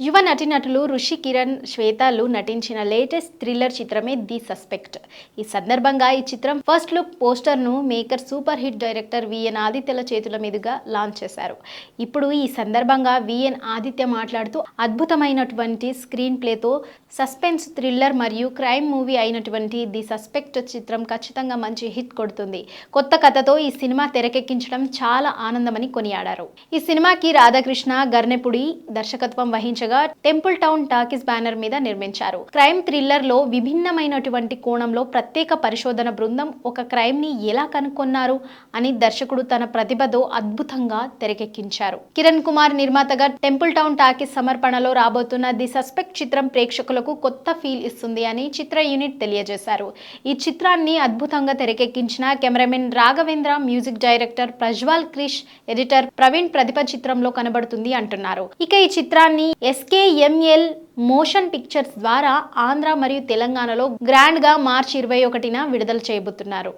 యువ నటినటులు ఋషి కిరణ్ శ్వేతాలు నటించిన లేటెస్ట్ థ్రిల్లర్ చిత్రమే ది సస్పెక్ట్. ఈ సందర్భంగా ఈ చిత్రం ఫస్ట్ లుక్ పోస్టర్ను maker super hit director V ఆదిత్యల చేతుల మీదుగా లాంచ్ చేశారు. ఇప్పుడు ఈ సందర్భంగా విఎన్ ఆదిత్య మాట్లాడుతూ అద్భుతమైనటువంటి స్క్రీన్ ప్లేతో సస్పెన్స్ థ్రిల్లర్ మరియు క్రైమ్ మూవీ అయినటువంటి ది సస్పెక్ట్ చిత్రం ఖచ్చితంగా మంచి హిట్ కొడుతుంది. కొత్త కథతో ఈ సినిమా తెరకెక్కించడం చాలా ఆనందమని కొనియాడారు. ఈ సినిమాకి రాధాకృష్ణ గర్నెపుడి దర్శకత్వం వహించగా టెంపుల్ టౌన్ టాకీస్ బ్యానర్ మీద నిర్మించారు. క్రైమ్ థ్రిల్లర్లో విభిన్నమైనటువంటి కోణంలో ప్రత్యేక పరిశోధన బృందం ఒక క్రైమ్ని ఎలా కనుక్కున్నారు అని దర్శకుడు తన ప్రతిభతో అద్భుతంగా తెరకెక్కించారు. కిరణ్ కుమార్ నిర్మాతగా టెంపుల్ టౌన్ టాకీస్ సమర్పణలో రాబోతున్న ది సస్పెక్ట్ చిత్రం ప్రేక్షకులకు కొత్త ఫీల్ ఇస్తుంది అని చిత్ర యూనిట్ తెలియజేశారు. ఈ చిత్రాన్ని అద్భుతంగా తెరకెక్కించిన cameraman Raghavendra music director Prajwal Krish editor Praveen ప్రతిభ చిత్రంలో కనబడుతుంది అంటున్నారు. ఇక ఈ చిత్రాన్ని ఎస్కేఎంఎల్ మోషన్ పిక్చర్స్ ద్వారా ఆంధ్ర మరియు తెలంగాణలో గ్రాండ్గా మార్చి ఇరవై ఒకటిన విడుదల చేయబోతున్నారు.